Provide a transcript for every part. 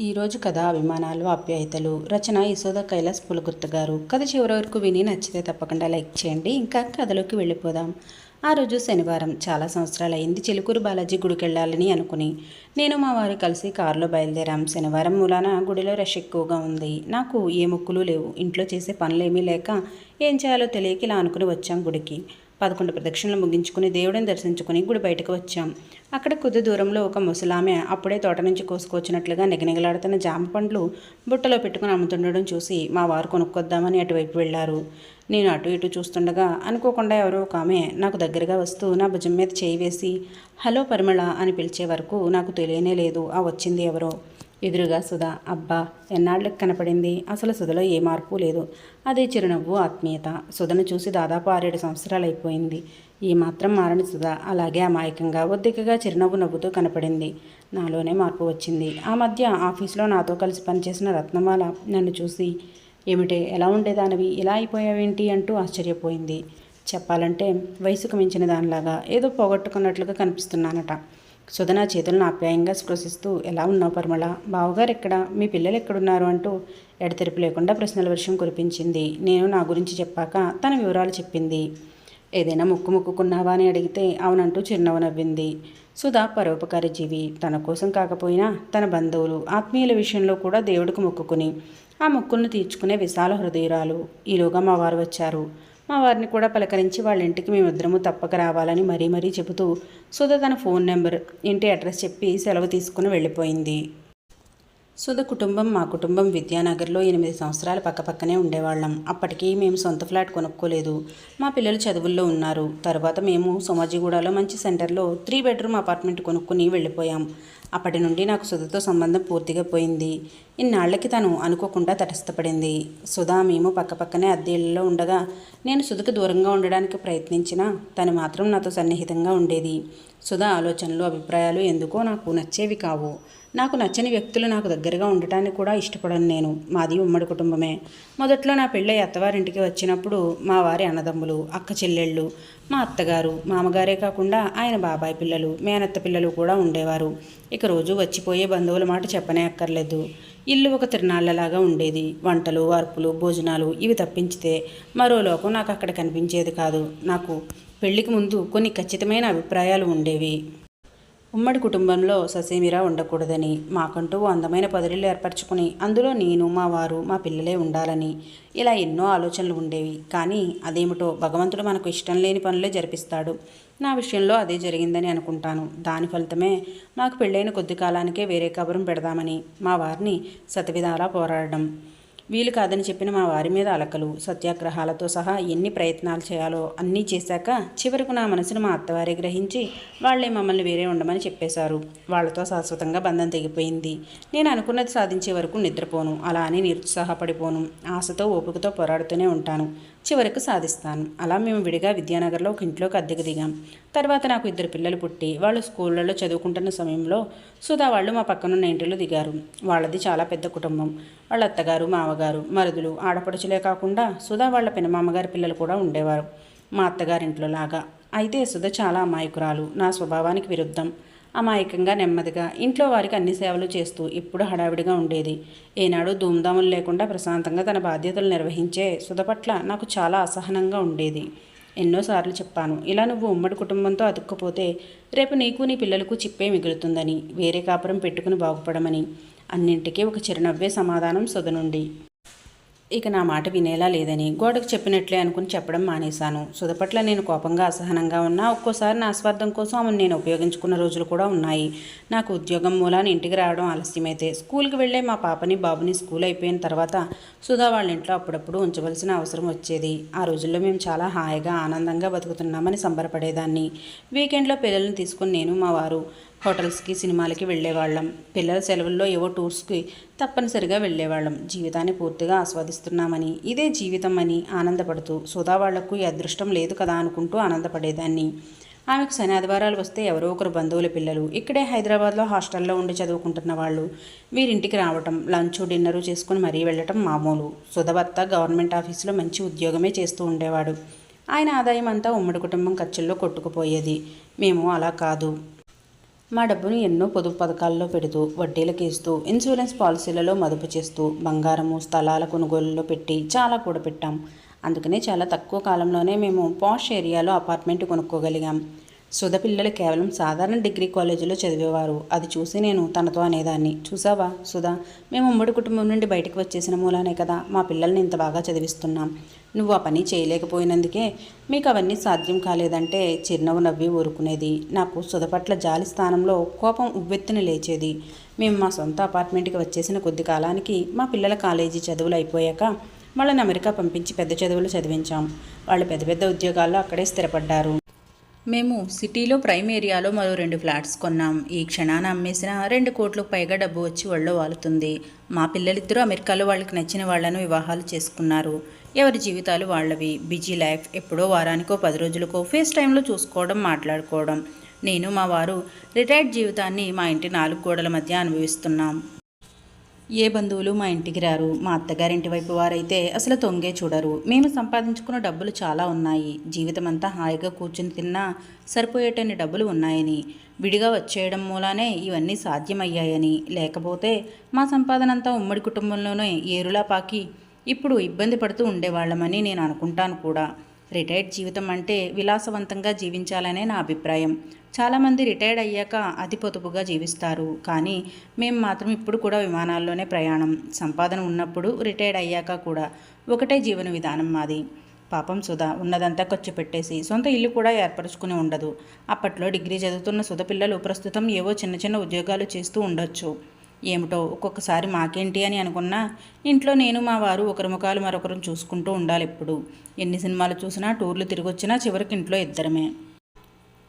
ఈరోజు కథ అభిమానాలు ఆప్యాయతలు రచన యశోద కైలాస్ పులగుర్త గారు. కథ చివరి వరకు విని నచ్చితే తప్పకుండా లైక్ చేయండి. ఇంకా కథలోకి వెళ్ళిపోదాం. ఆ రోజు శనివారం. చాలా సంవత్సరాలు అయింది చిలుకూరు బాలాజీ గుడికి వెళ్ళాలని అనుకుని. నేను మా వారు కలిసి కారులో బయలుదేరాం. శనివారం మూలాన గుడిలో రష్ ఎక్కువగా ఉంది. నాకు ఏ మొక్కులు లేవు. ఇంట్లో చేసే పనులేమీ లేక ఏం చేయాలో తెలియక ఇలా అనుకుని వచ్చాం గుడికి. పదకొండు ప్రదక్షిణలు ముగించుకుని దేవుడిని దర్శించుకుని గుడి బయటకు వచ్చాం. అక్కడ కొద్ది దూరంలో ఒక ముసలామె అప్పుడే తోట నుంచి కోసుకొచ్చినట్లుగా నిగనిగలాడుతున్న జామ పండ్లు బుట్టలో పెట్టుకుని అమ్ముతుండడం చూసి మా వారు కొనుక్కొద్దామని అటువైపు వెళ్ళారు. నేను అటు ఇటు చూస్తుండగా అనుకోకుండా ఎవరో ఒక ఆమె నాకు దగ్గరగా వస్తూ నా భుజం మీద చేయి వేసి హలో పరిమళ అని పిలిచే వరకు నాకు తెలియనే లేదు ఆ వచ్చింది ఎవరో? ఎదురుగా సుధా అబ్బా ఎన్నాళ్ళకి కనపడింది? అసలు సుధలో ఏ మార్పు లేదు. అదే చిరునవ్వు ఆత్మీయత. సుధను చూసి దాదాపు ఆరేడు సంవత్సరాలు అయిపోయింది ఈ మాత్రం మారని సుధా అలాగే అమాయకంగా ఒద్దికగా చిరునవ్వు నవ్వుతూ కనపడింది. నాలోనే మార్పు వచ్చింది. ఆ మధ్య ఆఫీస్లో నాతో కలిసి పనిచేసిన రత్నమాల నన్ను చూసి ఏమిటే ఎలా ఉండేదానివి? ఇలా అయిపోయావేంటి? అంటూ ఆశ్చర్యపోయింది. చెప్పాలంటే వయసుకు మించిన దానిలాగా ఏదో పోగొట్టుకున్నట్లుగా కనిపిస్తున్నానట. సుధ నా చేతులను ఆప్యాయంగా స్పృశిస్తూ ఎలా ఉన్నావు పరిమళ? బావగారు ఎక్కడ? మీ పిల్లలు ఎక్కడున్నారు? అంటూ ఎడతెరిపి లేకుండా ప్రశ్నల వర్షం కురిపించింది. నేను నా గురించి చెప్పాక తన వివరాలు చెప్పింది. ఏదైనా ముక్కు ముక్కుకున్నావా? అని అడిగితే అవునంటూ చిరునవ్వు నవ్వింది. సుధా పరోపకారి జీవి తన కోసం కాకపోయినా తన బంధువులు ఆత్మీయుల విషయంలో కూడా దేవుడికి మొక్కుకుని ఆ మొక్కులను తీర్చుకునే విశాల హృదయురాలు. ఈలోగా మా వారు వచ్చారు. మా వారిని కూడా పలకరించి వాళ్ళ ఇంటికి మేమిద్దరము తప్పక రావాలని మరీ మరీ చెబుతూ సుధ తన ఫోన్ నెంబర్ ఇంటి అడ్రస్ చెప్పి సెలవు తీసుకుని వెళ్ళిపోయింది. సుధ కుటుంబం మా కుటుంబం విద్యానగర్లో ఎనిమిది సంవత్సరాలు పక్కపక్కనే ఉండేవాళ్ళం. అప్పటికి మేము సొంత ఫ్లాట్ కొనుక్కోలేదు. మా పిల్లలు చదువుల్లో ఉన్నారు. తర్వాత మేము సోమాజిగూడలో మంచి సెంటర్లో త్రీ బెడ్రూమ్ అపార్ట్మెంట్ కొనుక్కుని వెళ్ళిపోయాం. అప్పటి నుండి నాకు సుధతో సంబంధం పూర్తిగా పోయింది. ఇన్నాళ్ళకి తను అనుకోకుండా తటస్థపడింది. సుధా మేము పక్కపక్కనే అద్దెళ్ళలో ఉండగా నేను సుధకు దూరంగా ఉండడానికి ప్రయత్నించినా తను మాత్రం నాతో సన్నిహితంగా ఉండేది. సుధా ఆలోచనలు అభిప్రాయాలు ఎందుకో నాకు నచ్చేవి కావు. నాకు నచ్చని వ్యక్తులు నాకు దగ్గరగా ఉండటానికి కూడా ఇష్టపడను నేను. మాది ఉమ్మడి కుటుంబమే. మొదట్లో నా పెళ్ళై అత్తవారింటికి వచ్చినప్పుడు మా వారి అన్నదమ్ములు అక్క చెల్లెళ్ళు మా అత్తగారు మామగారే కాకుండా ఆయన బాబాయ్ పిల్లలు మేనత్త పిల్లలు కూడా ఉండేవారు. ఇక రోజు వచ్చిపోయే బంధువుల మాట చెప్పనే అక్కర్లేదు. ఇల్లు ఒక తిరణాళ్ళలాగా ఉండేది. వంటలు వార్పులు భోజనాలు ఇవి తప్పించితే మరో లోకం నాకు అక్కడ కనిపించేది కాదు. నాకు పెళ్ళికి ముందు కొన్ని ఖచ్చితమైన అభిప్రాయాలు ఉండేవి. ఉమ్మడి కుటుంబంలో ససేమిరా ఉండకూడదని మాకంటూ అందమైన పదవిలు ఏర్పరచుకుని అందులో నేను మా వారు మా పిల్లలే ఉండాలని ఇలా ఎన్నో ఆలోచనలు ఉండేవి. కానీ అదేమిటో భగవంతుడు మనకు ఇష్టం లేని పనులే జరిపిస్తాడు. నా విషయంలో అదే జరిగిందని అనుకుంటాను. దాని ఫలితమే మాకు పెళ్ళైన కొద్ది కాలానికే వేరే కబురం పెడదామని మా వారిని సతవిధాలా పోరాడడం. వీలు కాదని చెప్పిన మా వారి మీద అలకలు సత్యాగ్రహాలతో సహా ఎన్ని ప్రయత్నాలు చేయాలో అన్నీ చేశాక చివరకు నా మనసును మా అత్తవారే గ్రహించి వాళ్ళే మమ్మల్ని వేరే ఉండమని చెప్పేశారు. వాళ్ళతో శాశ్వతంగా బంధం తెగిపోయింది. నేను అనుకున్నది సాధించే వరకు నిద్రపోను. అలా అని నిరుత్సాహపడిపోను. ఆశతో ఓపికతో పోరాడుతూనే ఉంటాను. చివరకు సాధిస్తాను. అలా మేము విడిగా విద్యానగర్లో ఒక ఇంట్లోకి అద్దెకు దిగాం. తర్వాత నాకు ఇద్దరు పిల్లలు పుట్టి వాళ్ళు స్కూళ్ళలో చదువుకుంటున్న సమయంలో సుధా వాళ్ళు మా పక్కనున్న ఇంటిలో దిగారు. వాళ్ళది చాలా పెద్ద కుటుంబం. వాళ్ళ అత్తగారు మామగారు మరుదులు ఆడపడుచులే కాకుండా సుధా వాళ్ళ పినమామగారి పిల్లలు కూడా ఉండేవారు. మా అత్తగారింట్లో లాగా. అయితే సుధ చాలా అమాయకురాలు. నా స్వభావానికి విరుద్ధం. అమాయకంగా నెమ్మదిగా ఇంట్లో వారికి అన్ని సేవలు చేస్తూ ఇప్పుడు హడావిడిగా ఉండేది. ఏనాడు ధూమ్ధాములు లేకుండా ప్రశాంతంగా తన బాధ్యతలు నిర్వహించే సుధ పట్ల నాకు చాలా అసహనంగా ఉండేది. ఎన్నోసార్లు చెప్పాను ఇలా నువ్వు ఉమ్మడి కుటుంబంతో అతుక్కుపోతే రేపు నీకు నీ పిల్లలకు చిప్పే మిగులుతుందని వేరే కాపురం పెట్టుకుని బాగుపడమని. అన్నింటికీ ఒక చిరునవ్వే సమాధానం సుధ నుండి ఇక నా మాట వినేలా లేదని గోడకు చెప్పినట్లే అనుకుని చెప్పడం మానేశాను. సుధపట్ల నేను కోపంగా అసహనంగా ఉన్నా ఒక్కోసారి నా స్వార్థం కోసం ఆమెను నేను ఉపయోగించుకున్న రోజులు కూడా ఉన్నాయి. నాకు ఉద్యోగం మూలాన ఇంటికి రావడం ఆలస్యమైతే స్కూల్కి వెళ్ళే మా పాపని బాబుని స్కూల్ అయిపోయిన తర్వాత సుధా వాళ్ళ ఇంట్లో అప్పుడప్పుడు ఉంచవలసిన అవసరం వచ్చేది. ఆ రోజుల్లో మేము చాలా హాయిగా ఆనందంగా బతుకుతున్నామని సంబరపడేదాన్ని. వీకెండ్లో పిల్లల్ని తీసుకుని నేను మా వారు హోటల్స్కి సినిమాలకి వెళ్ళేవాళ్ళం. పిల్లల సెలవుల్లో ఏవో టూర్స్కి తప్పనిసరిగా వెళ్ళేవాళ్ళం. జీవితాన్ని పూర్తిగా ఆస్వాదిస్తున్నామని. ఇదే జీవితం అని ఆనందపడుతూ సుధా వాళ్ళకు ఈ అదృష్టం లేదు కదా అనుకుంటూ ఆనందపడేదాన్ని. ఆమెకు శని ఆదివారాలు వస్తే ఎవరో ఒకరు బంధువుల పిల్లలు. ఇక్కడే హైదరాబాద్లో హాస్టల్లో ఉండి చదువుకుంటున్న వాళ్ళు. వీరింటికి రావటం లంచ్ డిన్నరు చేసుకుని మరీ వెళ్ళటం మామూలు. సుధభర్త గవర్నమెంట్ ఆఫీసులో మంచి ఉద్యోగమే చేస్తూ ఉండేవాడు. ఆయన ఆదాయం అంతా ఉమ్మడి కుటుంబం ఖర్చుల్లో కొట్టుకుపోయేది. మేము అలా కాదు. మా డబ్బును ఎన్నో పొదుపు పథకాల్లో పెడుతూ వడ్డీలకు ఇస్తూ ఇన్సూరెన్స్ పాలసీలలో మదుపు చేస్తూ బంగారము స్థలాల కొనుగోలులో పెట్టి చాలా కూడబెట్టాం అందుకనే చాలా తక్కువ కాలంలోనే మేము పాష్ ఏరియాలో అపార్ట్మెంట్ కొనుక్కోగలిగాం. సుధ పిల్లలు కేవలం సాధారణ డిగ్రీ కాలేజీలో చదివేవారు. అది చూసి నేను తనతో అనేదాన్ని. చూసావా సుధా మేము ఉమ్మడి కుటుంబం నుండి బయటకు వచ్చేసిన మూలానే కదా మా పిల్లల్ని ఇంత బాగా చదివిస్తున్నాం. నువ్వు ఆ పని చేయలేకపోయినందుకే మీకు అవన్నీ సాధ్యం కాలేదంటే చిరునవ్వు నవ్వి ఊరుకునేది. నాకు సుధపట్ల జాలి స్థానంలో కోపం ఉవ్వెత్తున లేచేది. మేము మా సొంత అపార్ట్మెంట్కి వచ్చేసిన కొద్ది కాలానికి మా పిల్లల కాలేజీ చదువులు అయిపోయాక వాళ్ళని అమెరికా పంపించి పెద్ద చదువులు చదివించాం. వాళ్ళు పెద్ద పెద్ద ఉద్యోగాల్లో అక్కడే స్థిరపడ్డారు. మేము సిటీలో ప్రైమ్ ఏరియాలో మరో రెండు ఫ్లాట్స్ కొన్నాం. ఈ క్షణాన అమ్మేసిన రెండు కోట్లకు పైగా డబ్బు వచ్చి ఒళ్ళో వాలుతుంది. మా పిల్లలిద్దరూ అమెరికాలో వాళ్ళకి నచ్చిన వాళ్ళను వివాహాలు చేసుకున్నారు. ఎవరి జీవితాలు వాళ్ళవి? బిజీ లైఫ్ ఎప్పుడో వారానికో పది రోజులకో ఫేస్ టైంలో చూసుకోవడం మాట్లాడుకోవడం. నేను మా వారు రిటైర్డ్ జీవితాన్ని మా ఇంటి నాలుగు గోడల మధ్య అనుభవిస్తున్నాం. ఏ బంధువులు మా ఇంటికి రారు? మా అత్తగారింటి వైపు వారైతే అసలు తొంగే చూడరు. మేము సంపాదించుకున్న డబ్బులు చాలా ఉన్నాయి. జీవితం అంతా హాయిగా కూర్చుని తిన్నా సరిపోయేటన్ని డబ్బులు ఉన్నాయని. విడిగా వచ్చేయడం మూలానే ఇవన్నీ సాధ్యమయ్యాయని. లేకపోతే మా సంపాదన అంతా ఉమ్మడి కుటుంబంలోనే ఏరులా పాకి ఇప్పుడు ఇబ్బంది పడుతూ ఉండేవాళ్ళమని నేను అనుకుంటాను కూడా. రిటైర్డ్ జీవితం అంటే విలాసవంతంగా జీవించాలనే నా అభిప్రాయం. చాలామంది రిటైర్డ్ అయ్యాక అతి పొదుపుగా జీవిస్తారు. కానీ మేము మాత్రం ఇప్పుడు కూడా విమానాల్లోనే ప్రయాణం. సంపాదన ఉన్నప్పుడు రిటైర్డ్ అయ్యాక కూడా ఒకటే జీవన విధానం మాది. పాపం సుధ ఉన్నదంతా ఖర్చు పెట్టేసి సొంత ఇల్లు కూడా ఏర్పరచుకుని ఉండదు. అప్పట్లో డిగ్రీ చదువుతున్న సుధ పిల్లలు ప్రస్తుతం ఏవో చిన్న చిన్న ఉద్యోగాలు చేస్తూ ఉండొచ్చు. ఏమిటో ఒక్కొక్కసారి మాకేంటి అని అనుకున్నా ఇంట్లో నేను మా వారు ఒకరి ముఖాలు మరొకరు చూసుకుంటూ ఉండాలి ఎప్పుడు. ఎన్ని సినిమాలు చూసినా టూర్లు తిరిగొచ్చినా చివరికి ఇంట్లో ఇద్దరమే.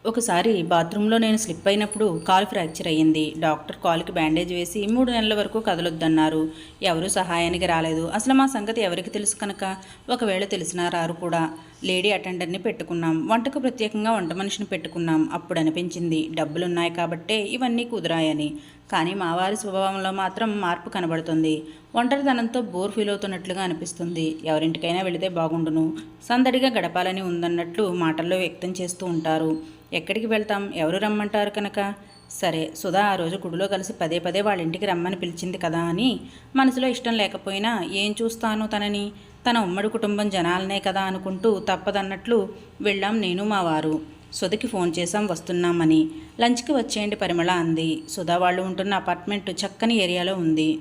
ఒకసారి బాత్రూంలో నేను స్లిప్ అయినప్పుడు కాలు ఫ్రాక్చర్ అయ్యింది. డాక్టర్ కాలుకి బ్యాండేజ్ వేసి మూడు నెలల వరకు కదలొద్దన్నారు. ఎవరూ సహాయానికి రాలేదు. అసలు మా సంగతి ఎవరికి తెలుసు కనుక? ఒకవేళ తెలిసినా రారు కూడా. లేడీ అటెండర్ని పెట్టుకున్నాం. వంటకు ప్రత్యేకంగా వంట మనిషిని పెట్టుకున్నాం. అప్పుడు అనిపించింది డబ్బులున్నాయి కాబట్టే ఇవన్నీ కుదిరాయని. కానీ మా వారి స్వభావంలో మాత్రం మార్పు కనబడుతుంది. ఒంటరితనంతో బోర్ ఫీల్ అవుతున్నట్లుగా అనిపిస్తుంది. ఎవరింటికైనా వెళితే బాగుండును. సందడిగా గడపాలని ఉందన్నట్లు మాటల్లో వ్యక్తం చేస్తూ ఉంటారు. ఎక్కడికి వెళ్తాం? ఎవరు రమ్మంటారు కనుక? సరే సుధా ఆ రోజు గుడిలో కలిసి పదే పదే వాళ్ళ ఇంటికి రమ్మని పిలిచింది కదా అని మనసులో ఇష్టం లేకపోయినా ఏం చూస్తాను తనని? తన ఉమ్మడి కుటుంబం జనాలనే కదా అనుకుంటూ తప్పదన్నట్లు వెళ్ళాం నేను మా వారు. సుధకి ఫోన్ చేశాం వస్తున్నామని. లంచ్కి వచ్చేయండి పరిమళ అంది. సుధా వాళ్ళు ఉంటున్న అపార్ట్మెంట్ చక్కని ఏరియాలో ఉంది.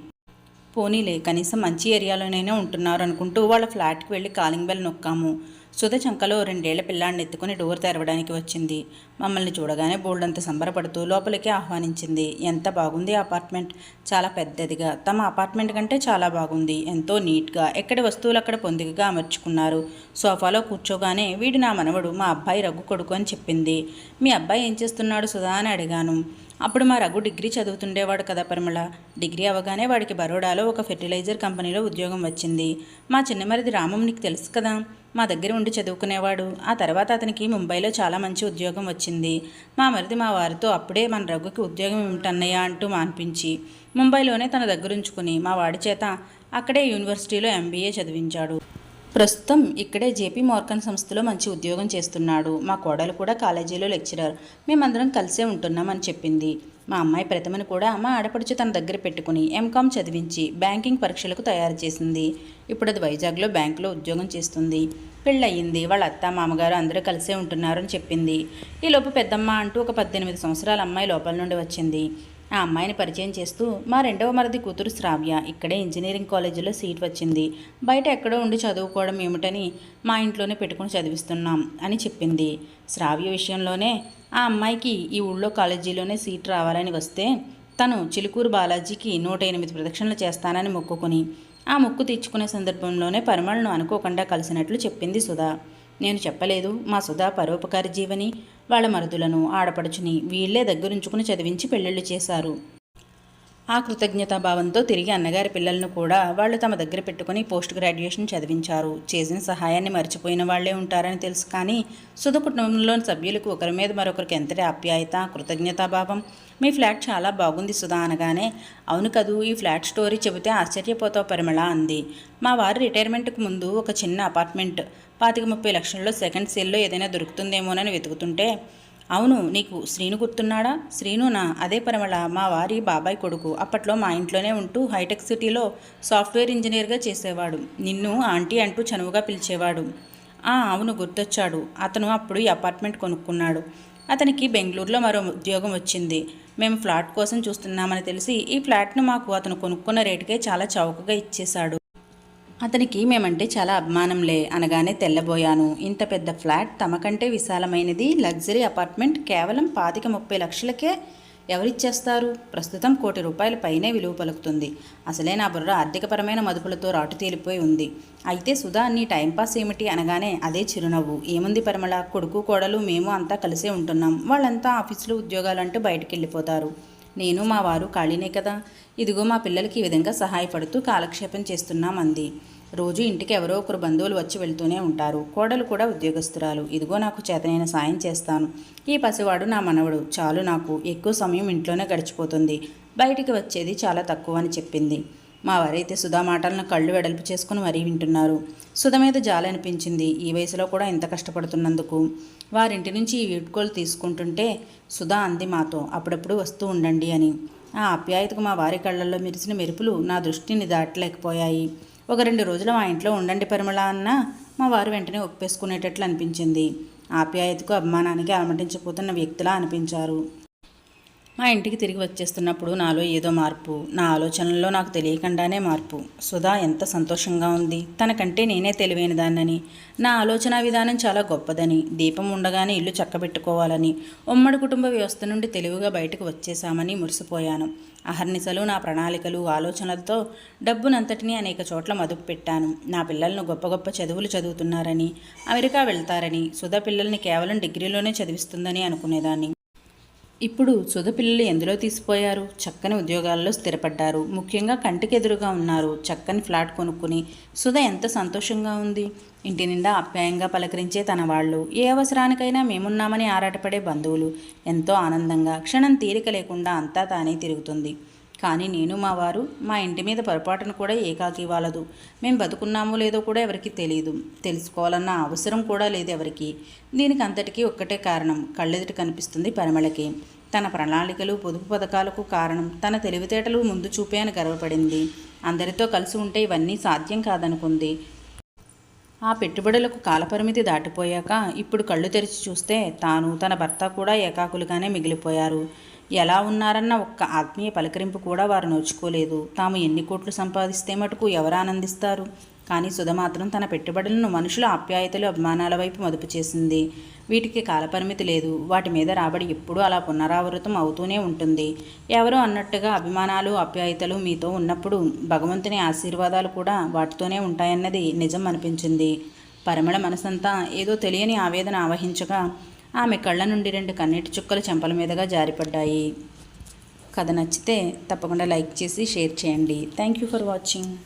పోనీలే కనీసం మంచి ఏరియాలోనైనా ఉంటున్నారు అనుకుంటూ వాళ్ళ ఫ్లాట్కి వెళ్ళి కాలింగ్ బెల్ నొక్కాము. సుధ చంకలో రెండేళ్ళ పిల్లాన్ని ఎత్తుకుని డోర్ తెరవడానికి వచ్చింది. మమ్మల్ని చూడగానే బోల్డంత సంబరపడుతూ లోపలికి ఆహ్వానించింది. ఎంత బాగుంది అపార్ట్మెంట్? చాలా పెద్దదిగా. తమ అపార్ట్మెంట్ కంటే చాలా బాగుంది. ఎంతో నీట్గా ఎక్కడి వస్తువులు అక్కడ పొందికగా అమర్చుకున్నారు. సోఫాలో కూర్చోగానే వీడి నా మనవడు మా అబ్బాయి రఘు కొడుకు అని చెప్పింది. మీ అబ్బాయి ఏం చేస్తున్నాడు సుధా? అని అడిగాను. అప్పుడు మా రఘు డిగ్రీ చదువుతుండేవాడు కదా పరిమళ. డిగ్రీ అవ్వగానే వాడికి బరోడాలో ఒక ఫెర్టిలైజర్ కంపెనీలో ఉద్యోగం వచ్చింది. మా చిన్నమరిది రామం నీకు తెలుసు కదా? మా దగ్గర ఉండి చదువుకునేవాడు. ఆ తర్వాత అతనికి ముంబైలో చాలా మంచి ఉద్యోగం వచ్చింది. మా మరిది మా వారితో అప్పుడే మన రఘుకి ఉద్యోగం ఏమిటన్నయ్యా అంటూ మాన్పించి ముంబైలోనే తన దగ్గరుంచుకుని మా వాడి చేత అక్కడే యూనివర్సిటీలో ఎంబీఏ చదివించాడు. ప్రస్తుతం ఇక్కడే జేపీ మోర్కన్ సంస్థలో మంచి ఉద్యోగం చేస్తున్నాడు. మా కోడలు కూడా కాలేజీలో లెక్చరర్. మేమందరం కలిసే ఉంటున్నామని చెప్పింది. మా అమ్మాయి ప్రతిమను కూడా మా ఆడపడుచు తన దగ్గర పెట్టుకుని ఎంకామ్ చదివించి బ్యాంకింగ్ పరీక్షలకు తయారు చేసింది. ఇప్పుడు అది వైజాగ్లో బ్యాంకులో ఉద్యోగం చేస్తుంది. పెళ్ళయింది వాళ్ళ అత్త మామగారు అందరూ కలిసే ఉంటున్నారని చెప్పింది. ఈలోపు పెద్దమ్మ అంటూ ఒక పద్దెనిమిది సంవత్సరాల అమ్మాయి లోపల నుండి వచ్చింది. ఆ అమ్మాయిని పరిచయం చేస్తూ మా రెండవ మరిది కూతురు శ్రావ్య ఇక్కడే ఇంజనీరింగ్ కాలేజీలో సీట్ వచ్చింది. బయట ఎక్కడో ఉండి చదువుకోవడం ఏమిటని మా ఇంట్లోనే పెట్టుకుని చదివిస్తున్నాం అని చెప్పింది. శ్రావ్య విషయంలోనే ఆ అమ్మాయికి ఈ ఊళ్ళో కాలేజీలోనే సీట్ రావాలని వస్తే తను చిలుకూరు బాలాజీకి నూట ఎనిమిది ప్రదక్షిణలు చేస్తానని మొక్కుకుని ఆ మొక్కు తీర్చుకునే సందర్భంలోనే పరిమళను అనుకోకుండా కలిసినట్లు చెప్పింది సుధా. నేను చెప్పలేదు మా సుధా పరోపకారి జీవని వాళ్ళ మరుదులను ఆడపడుచుని వీళ్ళే దగ్గరుంచుకుని చదివించి పెళ్ళిళ్ళు చేశారు. ఆ కృతజ్ఞతాభావంతో తిరిగి అన్నగారి పిల్లలను కూడా వాళ్ళు తమ దగ్గర పెట్టుకుని పోస్ట్ గ్రాడ్యుయేషన్ చదివించారు. చేసిన సహాయాన్ని మర్చిపోయిన వాళ్ళే ఉంటారని తెలుసు కానీ సుధ కుటుంబంలోని సభ్యులకు ఒకరి మీద మరొకరికి ఎంతటి ఆప్యాయత కృతజ్ఞతాభావం? మీ ఫ్లాట్ చాలా బాగుంది సుధా అనగానే అవును కదూ ఈ ఫ్లాట్ స్టోరీ చెబితే ఆశ్చర్యపోతావు పరిమళ అంది. మా వారు రిటైర్మెంట్కి ముందు ఒక చిన్న అపార్ట్మెంట్ పాతిక ముప్పై లక్షల్లో సెకండ్ సేల్లో ఏదైనా దొరుకుతుందేమోనని వెతుకుతుంటే అవును నీకు శ్రీను గుర్తున్నాడా? శ్రీనునా అదే పరిమళ మా వారి బాబాయ్ కొడుకు. అప్పట్లో మా ఇంట్లోనే ఉంటూ హైటెక్ సిటీలో సాఫ్ట్వేర్ ఇంజనీర్గా చేసేవాడు. నిన్ను ఆంటీ అంటూ చనువుగా పిలిచేవాడు. ఆ అవును గుర్తొచ్చాడు. అతను అప్పుడు ఈ అపార్ట్మెంట్ కొనుక్కున్నాడు. అతనికి బెంగళూరులో మరో ఉద్యోగం వచ్చింది. మేము ఫ్లాట్ కోసం చూస్తున్నామని తెలిసి ఈ ఫ్లాట్ను మాకు అతను కొనుక్కున్న రేటుకే చాలా చౌకగా ఇచ్చేశాడు. అతనికి మేమంటే చాలా అభిమానంలే అనగానే తెల్లబోయాను. ఇంత పెద్ద ఫ్లాట్ తమకంటే విశాలమైనది. లగ్జరీ అపార్ట్మెంట్ కేవలం పాతిక ముప్పై లక్షలకే ఎవరిచ్చేస్తారు? ప్రస్తుతం కోటి రూపాయల పైనే విలువ పలుకుతుంది. అసలే నా బుర్ర ఆర్థికపరమైన మదుపులతో రాటు తేలిపోయి ఉంది. అయితే సుధా నీ టైంపాస్ ఏమిటి? అనగానే అదే చిరునవ్వు. ఏముంది పరిమళ? కొడుకు కోడలు మేము అంతా కలిసే ఉంటున్నాం. వాళ్ళంతా ఆఫీసులో ఉద్యోగాలు అంటూ బయటికి వెళ్ళిపోతారు నేను మా వారు ఖాళీనే కదా? ఇదిగో మా పిల్లలకి ఈ విధంగా సహాయపడుతూ కాలక్షేపం చేస్తున్నాం అంది రోజు ఇంటికి ఎవరో ఒకరు బంధువులు వచ్చి వెళ్తూనే ఉంటారు. కోడలు కూడా ఉద్యోగస్తురాలు. ఇదిగో నాకు చేతనైన సాయం చేస్తాను. ఈ పసివాడు నా మనవడు. చాలు నాకు. ఎక్కువ సమయం ఇంట్లోనే గడిచిపోతుంది. బయటికి వచ్చేది చాలా తక్కువ అని చెప్పింది. మా వారైతే సుధా మాటలను కళ్ళు వెడల్పు చేసుకుని మరీ వింటున్నారు. సుధ మీద జాలనిపించింది ఈ వయసులో కూడా ఇంత కష్టపడుతున్నందుకు. వారింటి నుంచి ఈ వీడ్కోలు తీసుకుంటుంటే సుధా అంది మాతో అప్పుడప్పుడు వస్తూ ఉండండి అని. ఆ ఆప్యాయతకు మా వారి కళ్ళల్లో మెరిసిన మెరుపులు నా దృష్టిని దాటలేకపోయాయి. ఒక రెండు రోజులు మా ఇంట్లో ఉండండి పరిమళ అన్న మా వారు వెంటనే ఒప్పేసుకునేటట్లు అనిపించింది. ఆప్యాయతకు అభిమానానికి అలమటించిపోతున్న వ్యక్తిలా అనిపించారు. మా ఇంటికి తిరిగి వచ్చేస్తున్నప్పుడు నాలో ఏదో మార్పు. నా ఆలోచనల్లో నాకు తెలియకుండానే మార్పు. సుధా ఎంత సంతోషంగా ఉంది. తనకంటే నేనే తెలివైన దాన్నని నా ఆలోచన విధానం చాలా గొప్పదని. దీపం ఉండగానే ఇల్లు చక్కబెట్టుకోవాలని. ఉమ్మడి కుటుంబ వ్యవస్థ నుండి తెలివిగా బయటకు వచ్చేశామని మురిసిపోయాను. అహర్నిశలు నా ప్రణాళికలు ఆలోచనలతో డబ్బునంతటినీ అనేక చోట్ల మదుపు పెట్టాను. నా పిల్లలను గొప్ప గొప్ప చదువులు చదువుతున్నారని అమెరికా వెళ్తారని సుధా పిల్లల్ని కేవలం డిగ్రీలోనే చదివిస్తుందని అనుకునేదాన్ని. ఇప్పుడు సుధ పిల్లలు ఎందులో తీసిపోయారు? చక్కని ఉద్యోగాల్లో స్థిరపడ్డారు. ముఖ్యంగా కంటికి ఎదురుగా ఉన్నారు. చక్కని ఫ్లాట్ కొనుక్కుని సుధ ఎంత సంతోషంగా ఉంది. ఇంటి నిండా ఆప్యాయంగా పలకరించే తన వాళ్ళు ఏ అవసరానికైనా మేమున్నామని ఆరాటపడే బంధువులు. ఎంతో ఆనందంగా క్షణం తీరిక లేకుండా అంతా తానే తిరుగుతుంది. కానీ నేను మా వారు మా ఇంటి మీద పొరపాటును కూడా ఏకాకి ఇవ్వాలదు మేము బతుకున్నామో లేదో కూడా ఎవరికి తెలియదు తెలుసుకోవాలన్న అవసరం కూడా లేదు ఎవరికి. దీనికి అంతటికీ ఒక్కటే కారణం. కళ్ళెదుటి కనిపిస్తుంది పరిమళకి. తన ప్రణాళికలు పొదుపు పథకాలకు కారణం. తన తెలివితేటలు ముందు చూపే అని గర్వపడింది. అందరితో కలిసి ఉంటే ఇవన్నీ సాధ్యం కాదనుకుంది. ఆ పెట్టుబడులకు కాలపరిమితి దాటిపోయాక ఇప్పుడు కళ్ళు తెరిచి చూస్తే తాను తన భర్త కూడా ఏకాకులుగానే మిగిలిపోయారు. ఎలా ఉన్నారన్న ఒక్క ఆత్మీయ పలకరింపు కూడా వారు నోచుకోలేదు. తాము ఎన్ని కోట్లు సంపాదిస్తే మటుకు ఎవరు ఆనందిస్తారు? కానీ సుధ మాత్రం తన పెట్టుబడులను మనుషుల ఆప్యాయతలు అభిమానాల వైపు మదుపు చేసింది. వీటికి కాలపరిమితి లేదు. వాటి మీద రాబడి ఎప్పుడూ అలా పునరావృతం అవుతూనే ఉంటుంది. ఎవరో అన్నట్టుగా అభిమానాలు ఆప్యాయతలు మీతో ఉన్నప్పుడు భగవంతుని ఆశీర్వాదాలు కూడా వాటితోనే ఉంటాయన్నది నిజం అనిపించింది. పరిమళ మనసంతా ఏదో తెలియని ఆవేదన ఆవహించగా ఆమె కళ్ళ నుండి రెండు కన్నీటి చుక్కలు చెంపల మీదుగా జారిపడ్డాయి. కథ నచ్చితే తప్పకుండా లైక్ చేసి షేర్ చేయండి. Thank you for watching